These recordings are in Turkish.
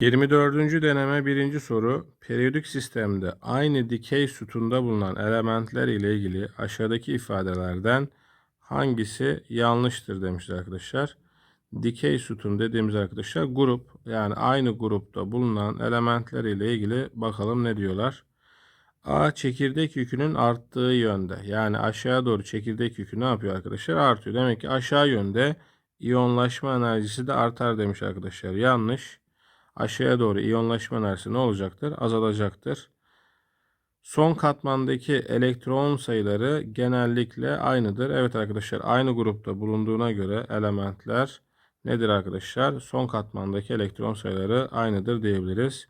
24. deneme 1. soru periyodik sistemde aynı dikey sütunda bulunan elementler ile ilgili aşağıdaki ifadelerden hangisi yanlıştır demişler arkadaşlar. Dikey sütun dediğimiz arkadaşlar grup yani aynı grupta bulunan elementler ile ilgili bakalım ne diyorlar. A çekirdek yükünün arttığı yönde yani aşağı doğru çekirdek yükü ne yapıyor arkadaşlar artıyor. Demek ki aşağı yönde iyonlaşma enerjisi de artar demiş arkadaşlar. Yanlış aşağıya doğru iyonlaşma enerjisi ne olacaktır? Azalacaktır. Son katmandaki elektron sayıları genellikle aynıdır. Evet arkadaşlar aynı grupta bulunduğuna göre elementler nedir arkadaşlar? Son katmandaki elektron sayıları aynıdır diyebiliriz.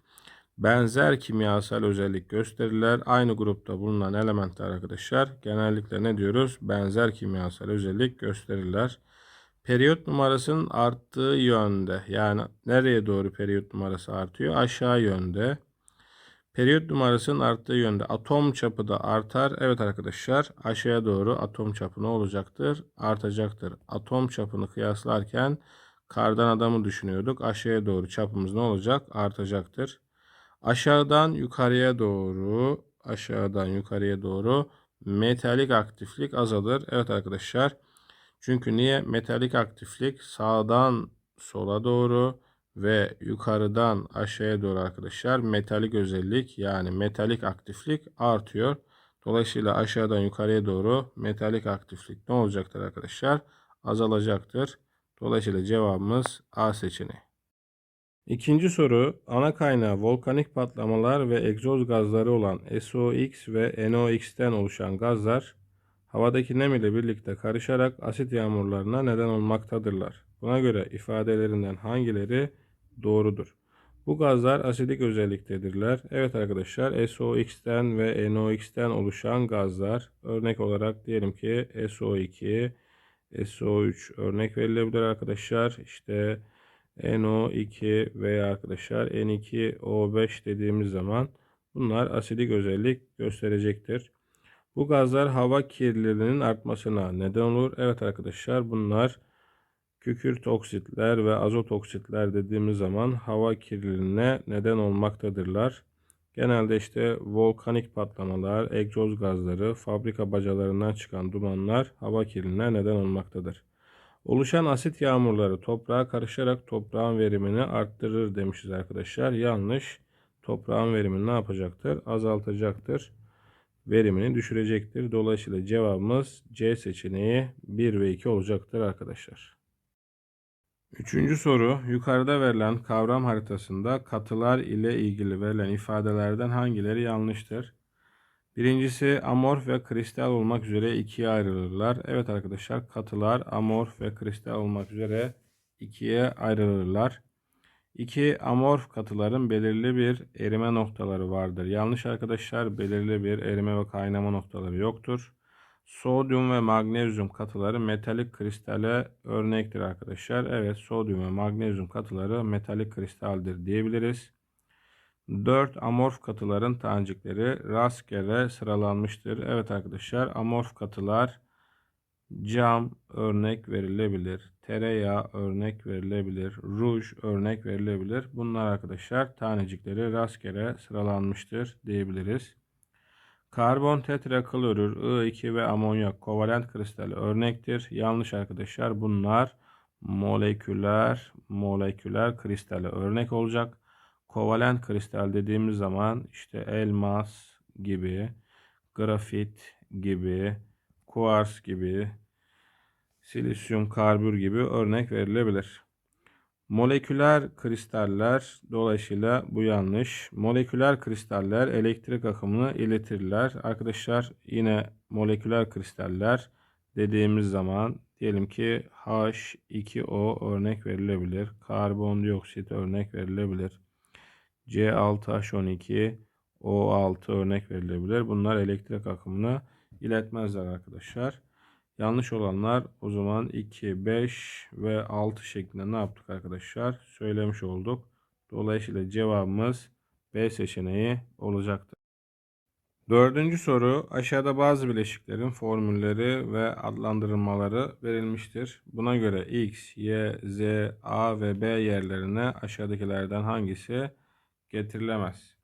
Benzer kimyasal özellik gösterirler. Aynı grupta bulunan elementler arkadaşlar genellikle ne diyoruz? Benzer kimyasal özellik gösterirler. Periyot numarasının arttığı yönde yani nereye doğru periyot numarası artıyor? Aşağı yönde. Periyot numarasının arttığı yönde atom çapı da artar. Evet arkadaşlar aşağıya doğru atom çapı ne olacaktır? Artacaktır. Atom çapını kıyaslarken kardan adamı düşünüyorduk. Aşağıya doğru çapımız ne olacak? Artacaktır. Aşağıdan yukarıya doğru aşağıdan yukarıya doğru metalik aktiflik azalır. Evet arkadaşlar. Çünkü niye? Metalik aktiflik sağdan sola doğru ve yukarıdan aşağıya doğru arkadaşlar metalik özellik yani metalik aktiflik artıyor. Dolayısıyla aşağıdan yukarıya doğru metalik aktiflik ne olacaktır arkadaşlar? Azalacaktır. Dolayısıyla cevabımız A seçeneği. İkinci soru ana kaynağı volkanik patlamalar ve egzoz gazları olan SOx ve NOx'ten oluşan gazlar havadaki nem ile birlikte karışarak asit yağmurlarına neden olmaktadırlar. Buna göre ifadelerinden hangileri doğrudur? Bu gazlar asidik özelliktedirler. Evet arkadaşlar SOx'ten ve NOx'ten oluşan gazlar örnek olarak diyelim ki SO2, SO3 örnek verilebilir arkadaşlar. İşte NO2 veya arkadaşlar N2O5 dediğimiz zaman bunlar asidik özellik gösterecektir. Bu gazlar hava kirliliğinin artmasına neden olur. Evet arkadaşlar bunlar kükürt oksitler ve azot oksitler dediğimiz zaman hava kirliliğine neden olmaktadırlar. Genelde işte volkanik patlamalar, egzoz gazları, fabrika bacalarından çıkan dumanlar hava kirliliğine neden olmaktadır. Oluşan asit yağmurları toprağa karışarak toprağın verimini arttırır demişiz arkadaşlar. Yanlış. Toprağın verimini ne yapacaktır? Azaltacaktır. Verimini düşürecektir. Dolayısıyla cevabımız C seçeneği 1 ve 2 olacaktır arkadaşlar. Üçüncü soru. Yukarıda verilen kavram haritasında katılar ile ilgili verilen ifadelerden hangileri yanlıştır? Birincisi amorf ve kristal olmak üzere ikiye ayrılırlar. Evet arkadaşlar katılar amorf ve kristal olmak üzere ikiye ayrılırlar. İki amorf katıların belirli bir erime noktaları vardır. Yanlış arkadaşlar belirli bir erime ve kaynama noktaları yoktur. Sodyum ve magnezyum katıları metalik kristale örnektir arkadaşlar. Evet sodyum ve magnezyum katıları metalik kristaldir diyebiliriz. 4 amorf katıların tanecikleri rastgele sıralanmıştır. Evet arkadaşlar amorf katılar cam örnek verilebilir. Tereyağı örnek verilebilir. Ruj örnek verilebilir. Bunlar arkadaşlar tanecikleri rastgele sıralanmıştır diyebiliriz. Karbon tetraklorür, I2 ve amonyak kovalent kristali örnektir. Yanlış arkadaşlar bunlar moleküler moleküler kristale örnek olacak. Kovalent kristal dediğimiz zaman işte elmas gibi, grafit gibi, kuars gibi, silisyum karbür gibi örnek verilebilir. Moleküler kristaller dolayısıyla bu yanlış. Moleküler kristaller elektrik akımını iletirler. Arkadaşlar yine moleküler kristaller dediğimiz zaman diyelim ki H2O örnek verilebilir. Karbondioksit örnek verilebilir. C6H12 O6 örnek verilebilir. Bunlar elektrik akımını iletmezler arkadaşlar. Yanlış olanlar o zaman 2, 5 ve 6 şeklinde ne yaptık arkadaşlar? Söylemiş olduk. Dolayısıyla cevabımız B seçeneği olacaktır. Dördüncü soru aşağıda bazı bileşiklerin formülleri ve adlandırılmaları verilmiştir. Buna göre X, Y, Z, A ve B yerlerine aşağıdakilerden hangisi getirilemez?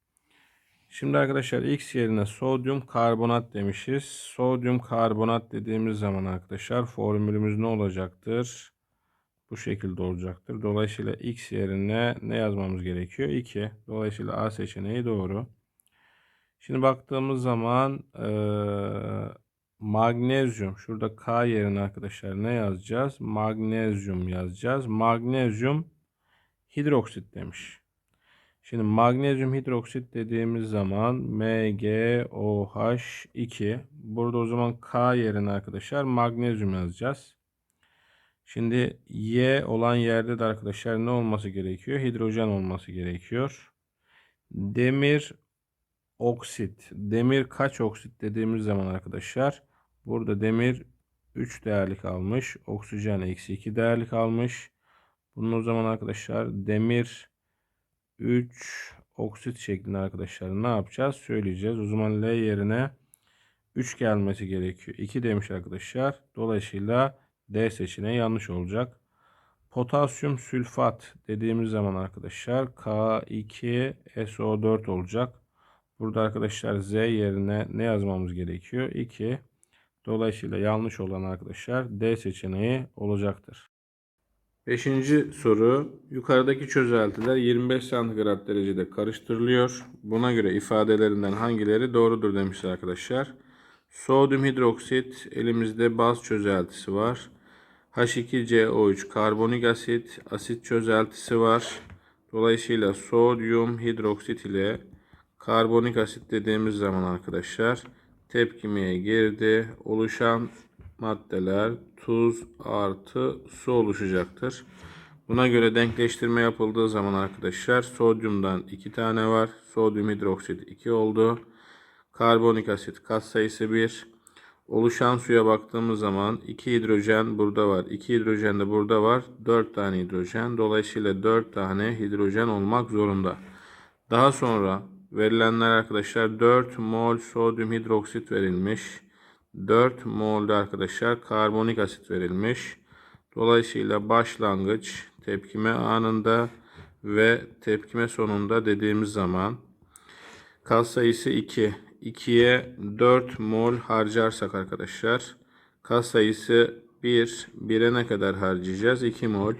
Şimdi arkadaşlar X yerine sodyum karbonat demişiz. Sodyum karbonat dediğimiz zaman arkadaşlar formülümüz ne olacaktır? Bu şekilde olacaktır. Dolayısıyla X yerine ne yazmamız gerekiyor? 2. Dolayısıyla A seçeneği doğru. Şimdi baktığımız zaman eee, magnezyum şurada K yerine arkadaşlar ne yazacağız? Magnezyum yazacağız. Magnezyum hidroksit demiş. Şimdi magnezyum hidroksit dediğimiz zaman MgOH2. Burada o zaman K yerine arkadaşlar magnezyum yazacağız. Şimdi Y olan yerde de arkadaşlar ne olması gerekiyor? Hidrojen olması gerekiyor. Demir oksit. Demir kaç oksit dediğimiz zaman arkadaşlar burada demir 3 değerli kalmış. Oksijen eksi 2 değerli kalmış. Bunun o zaman arkadaşlar demir 3 oksit şeklinde arkadaşlar ne yapacağız? Söyleyeceğiz. O zaman L yerine 3 gelmesi gerekiyor. 2 demiş arkadaşlar. Dolayısıyla D seçeneği yanlış olacak. Potasyum sülfat dediğimiz zaman arkadaşlar K2SO4 olacak. Burada arkadaşlar Z yerine ne yazmamız gerekiyor? 2. Dolayısıyla yanlış olan arkadaşlar D seçeneği olacaktır. Beşinci soru. Yukarıdaki çözeltiler 25 santigrat derecede karıştırılıyor. Buna göre ifadelerinden hangileri doğrudur demişler arkadaşlar. Sodyum hidroksit elimizde baz çözeltisi var. H2CO3 karbonik asit asit çözeltisi var. Dolayısıyla sodyum hidroksit ile Karbonik asit dediğimiz zaman arkadaşlar tepkimeye girdi. Oluşan maddeler tuz artı su oluşacaktır. Buna göre denkleştirme yapıldığı zaman arkadaşlar sodyumdan 2 tane var. Sodyum hidroksit 2 oldu. Karbonik asit katsayısı 1. Oluşan suya baktığımız zaman 2 hidrojen burada var. 2 hidrojen de burada var. 4 tane hidrojen. Dolayısıyla 4 tane hidrojen olmak zorunda. Daha sonra Verilenler arkadaşlar 4 mol sodyum hidroksit verilmiş. 4 mol de arkadaşlar karbonik asit verilmiş. Dolayısıyla başlangıç tepkime anında ve tepkime sonunda dediğimiz zaman kas sayısı 2. 2'ye 4 mol harcarsak arkadaşlar kas sayısı 1. 1'e ne kadar harcayacağız? 2 mol.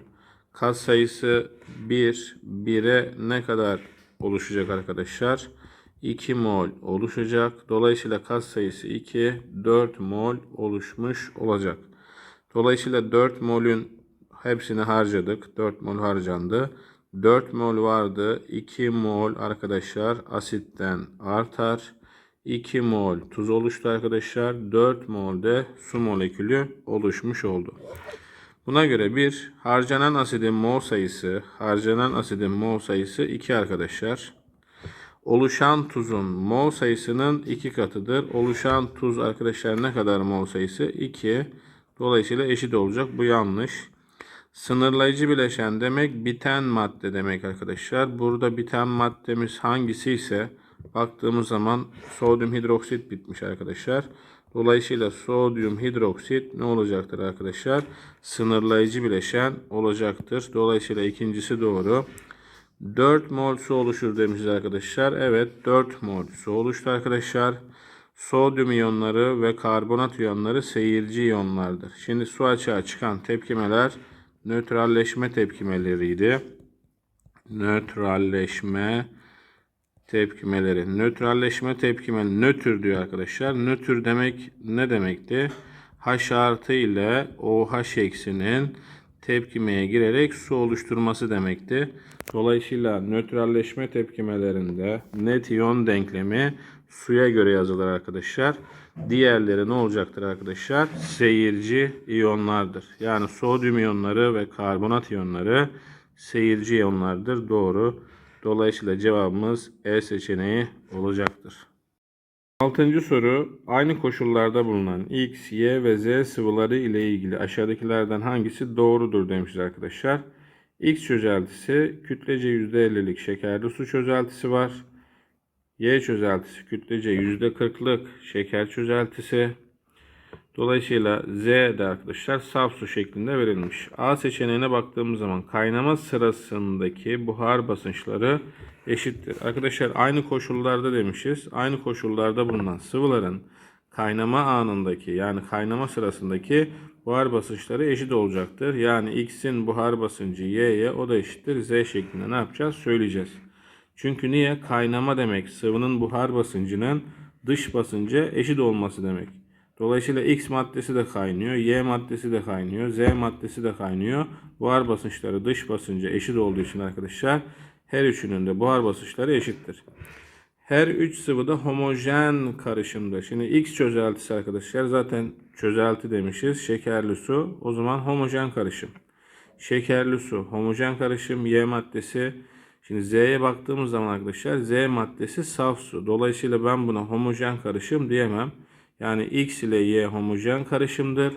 Kas sayısı 1. 1'e ne kadar oluşacak arkadaşlar. 2 mol oluşacak. Dolayısıyla kas sayısı 2, 4 mol oluşmuş olacak. Dolayısıyla 4 molün hepsini harcadık. 4 mol harcandı. 4 mol vardı. 2 mol arkadaşlar asitten artar. 2 mol tuz oluştu arkadaşlar. 4 mol de su molekülü oluşmuş oldu. Buna göre bir harcanan asidin mol sayısı, harcanan asidin mol sayısı 2 arkadaşlar. Oluşan tuzun mol sayısının 2 katıdır. Oluşan tuz arkadaşlar ne kadar mol sayısı? 2. Dolayısıyla eşit olacak. Bu yanlış. Sınırlayıcı bileşen demek biten madde demek arkadaşlar. Burada biten maddemiz hangisi ise baktığımız zaman sodyum hidroksit bitmiş arkadaşlar. Dolayısıyla sodyum hidroksit ne olacaktır arkadaşlar? Sınırlayıcı bileşen olacaktır. Dolayısıyla ikincisi doğru. 4 mol su oluşur demişiz arkadaşlar. Evet 4 mol su oluştu arkadaşlar. Sodyum iyonları ve karbonat iyonları seyirci iyonlardır. Şimdi su açığa çıkan tepkimeler nötralleşme tepkimeleriydi. Nötralleşme tepkimeleri. Nötralleşme tepkimeleri nötr diyor arkadaşlar. Nötr demek ne demekti? H artı ile OH eksinin tepkimeye girerek su oluşturması demekti. Dolayısıyla nötralleşme tepkimelerinde net iyon denklemi suya göre yazılır arkadaşlar. Diğerleri ne olacaktır arkadaşlar? Seyirci iyonlardır. Yani sodyum iyonları ve karbonat iyonları seyirci iyonlardır. Doğru. Dolayısıyla cevabımız E seçeneği olacaktır. Altıncı soru aynı koşullarda bulunan X, Y ve Z sıvıları ile ilgili aşağıdakilerden hangisi doğrudur demişiz arkadaşlar. X çözeltisi kütlece %50'lik şekerli su çözeltisi var. Y çözeltisi kütlece %40'lık şeker çözeltisi. Dolayısıyla Z de arkadaşlar saf su şeklinde verilmiş. A seçeneğine baktığımız zaman kaynama sırasındaki buhar basınçları eşittir. Arkadaşlar aynı koşullarda demişiz. Aynı koşullarda bulunan sıvıların kaynama anındaki yani kaynama sırasındaki buhar basınçları eşit olacaktır. Yani X'in buhar basıncı Y'ye o da eşittir. Z şeklinde ne yapacağız? Söyleyeceğiz. Çünkü niye? Kaynama demek sıvının buhar basıncının dış basınca eşit olması demek. Dolayısıyla X maddesi de kaynıyor, Y maddesi de kaynıyor, Z maddesi de kaynıyor. Buhar basınçları dış basınca eşit olduğu için arkadaşlar her üçünün de buhar basınçları eşittir. Her üç sıvı da homojen karışımda. Şimdi X çözeltisi arkadaşlar zaten çözelti demişiz. Şekerli su. O zaman homojen karışım. Şekerli su homojen karışım. Y maddesi. Şimdi Z'ye baktığımız zaman arkadaşlar Z maddesi saf su. Dolayısıyla ben buna homojen karışım diyemem. Yani X ile Y homojen karışımdır.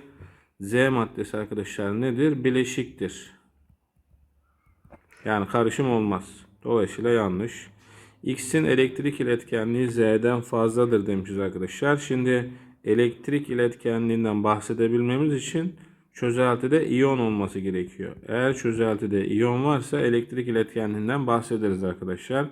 Z maddesi arkadaşlar nedir? Bileşiktir. Yani karışım olmaz. Dolayısıyla yanlış. X'in elektrik iletkenliği Z'den fazladır demişiz arkadaşlar. Şimdi elektrik iletkenliğinden bahsedebilmemiz için çözeltide iyon olması gerekiyor. Eğer çözeltide iyon varsa elektrik iletkenliğinden bahsederiz arkadaşlar.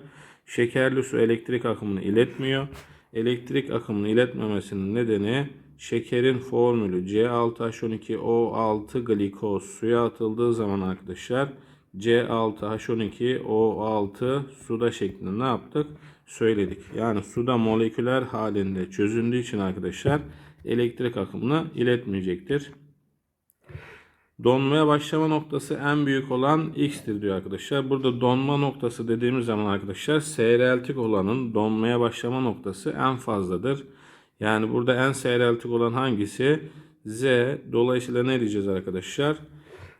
Şekerli su elektrik akımını iletmiyor. Elektrik akımını iletmemesinin nedeni şekerin formülü C6H12O6 glikoz suya atıldığı zaman arkadaşlar C6H12O6 suda şeklinde ne yaptık? Söyledik. Yani suda moleküler halinde çözündüğü için arkadaşlar elektrik akımını iletmeyecektir. Donmaya başlama noktası en büyük olan x'tir diyor arkadaşlar. Burada donma noktası dediğimiz zaman arkadaşlar seyreltik olanın donmaya başlama noktası en fazladır. Yani burada en seyreltik olan hangisi? Z. Dolayısıyla ne diyeceğiz arkadaşlar?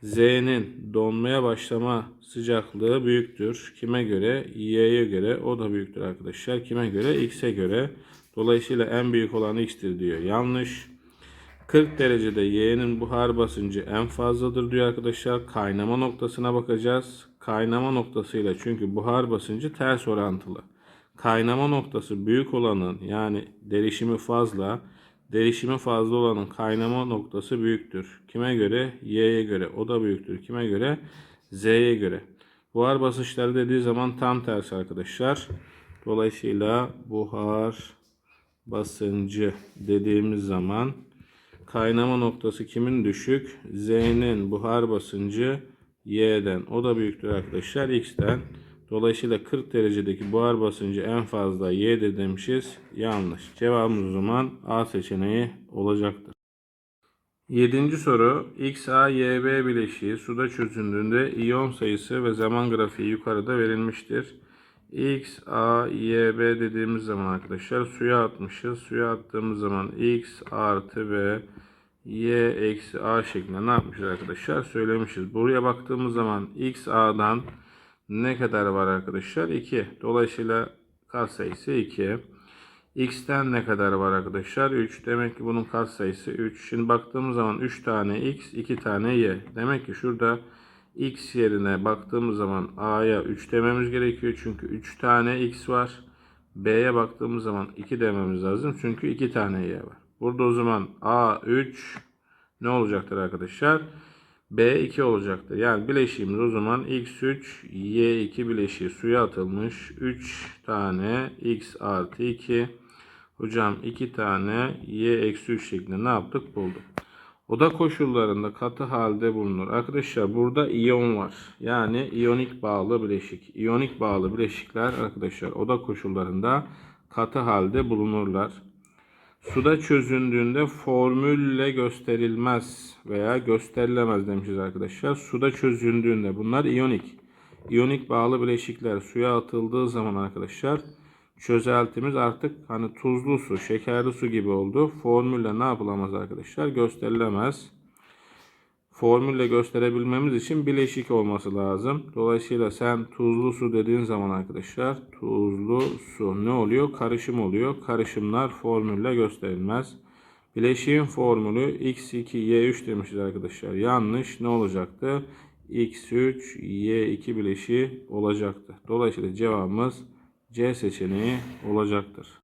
Z'nin donmaya başlama sıcaklığı büyüktür. Kime göre? Y'ye göre. O da büyüktür arkadaşlar. Kime göre? X'e göre. Dolayısıyla en büyük olan X'tir diyor. Yanlış. 40 derecede Y'nin buhar basıncı en fazladır diyor arkadaşlar. Kaynama noktasına bakacağız. Kaynama noktasıyla çünkü buhar basıncı ters orantılı. Kaynama noktası büyük olanın yani derişimi fazla, derişimi fazla olanın kaynama noktası büyüktür. Kime göre? Y'ye göre. O da büyüktür. Kime göre? Z'ye göre. Buhar basınçları dediği zaman tam tersi arkadaşlar. Dolayısıyla buhar basıncı dediğimiz zaman kaynama noktası kimin düşük? Z'nin buhar basıncı Y'den. O da büyüktür arkadaşlar X'ten. Dolayısıyla 40 derecedeki buhar basıncı en fazla Y'dir demişiz. Yanlış. Cevabımız o zaman A seçeneği olacaktır. Yedinci soru. XAYB bileşiği suda çözündüğünde iyon sayısı ve zaman grafiği yukarıda verilmiştir. X, A, Y, B dediğimiz zaman arkadaşlar suya atmışız. Suya attığımız zaman X artı B, Y eksi A şeklinde ne yapmışız arkadaşlar? Söylemişiz. Buraya baktığımız zaman X, A'dan ne kadar var arkadaşlar? 2. Dolayısıyla katsayısı 2. X'ten ne kadar var arkadaşlar? 3. Demek ki bunun katsayısı 3. Şimdi baktığımız zaman 3 tane X, 2 tane Y. Demek ki şurada X yerine baktığımız zaman A'ya 3 dememiz gerekiyor. Çünkü 3 tane X var. B'ye baktığımız zaman 2 dememiz lazım. Çünkü 2 tane Y var. Burada o zaman A3 ne olacaktır arkadaşlar? B2 olacaktır. Yani bileşiğimiz o zaman X3 Y2 bileşiği suya atılmış. 3 tane X artı 2. Hocam 2 tane Y eksi 3 şeklinde ne yaptık? Bulduk. Oda koşullarında katı halde bulunur. Arkadaşlar burada iyon var. Yani iyonik bağlı bileşik. İyonik bağlı bileşikler arkadaşlar oda koşullarında katı halde bulunurlar. Suda çözündüğünde formülle gösterilmez veya gösterilemez demişiz arkadaşlar. Suda çözündüğünde bunlar iyonik. İyonik bağlı bileşikler suya atıldığı zaman arkadaşlar çözeltimiz artık hani tuzlu su, şekerli su gibi oldu. Formülle ne yapılamaz arkadaşlar? Gösterilemez. Formülle gösterebilmemiz için bileşik olması lazım. Dolayısıyla sen tuzlu su dediğin zaman arkadaşlar tuzlu su ne oluyor? Karışım oluyor. Karışımlar formülle gösterilmez. Bileşiğin formülü x2 y3 demişiz arkadaşlar. Yanlış ne olacaktı? x3 y2 bileşiği olacaktı. Dolayısıyla cevabımız C seçeneği olacaktır.